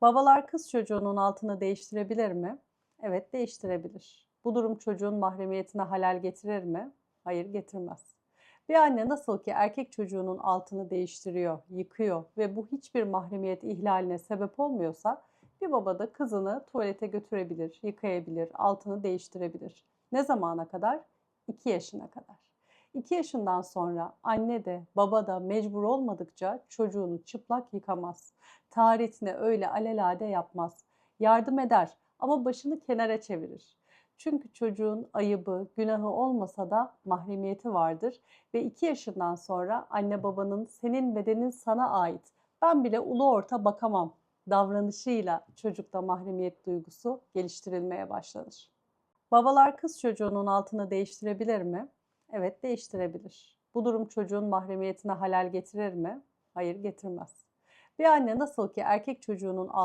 Babalar kız çocuğunun altını değiştirebilir mi? Evet, değiştirebilir. Bu durum çocuğun mahremiyetine halel getirir mi? Hayır, getirmez. Bir anne nasıl ki erkek çocuğunun altını değiştiriyor, yıkıyor ve bu hiçbir mahremiyet ihlaline sebep olmuyorsa, bir baba da kızını tuvalete götürebilir, yıkayabilir, altını değiştirebilir. Ne zamana kadar? 2 yaşına kadar. 2 yaşından sonra anne de baba da mecbur olmadıkça çocuğunu çıplak yıkamaz. Taharetine öyle alelade yapmaz. Yardım eder ama başını kenara çevirir. Çünkü çocuğun ayıbı, günahı olmasa da mahremiyeti vardır ve 2 yaşından sonra anne babanın senin bedenin sana ait. Ben bile ulu orta bakamam davranışıyla çocukta mahremiyet duygusu geliştirilmeye başlanır. Babalar kız çocuğunun altını değiştirebilir mi? Evet, değiştirebilir. Bu durum çocuğun mahremiyetine halel getirir mi? Hayır, getirmez. Bir anne nasıl ki erkek çocuğunun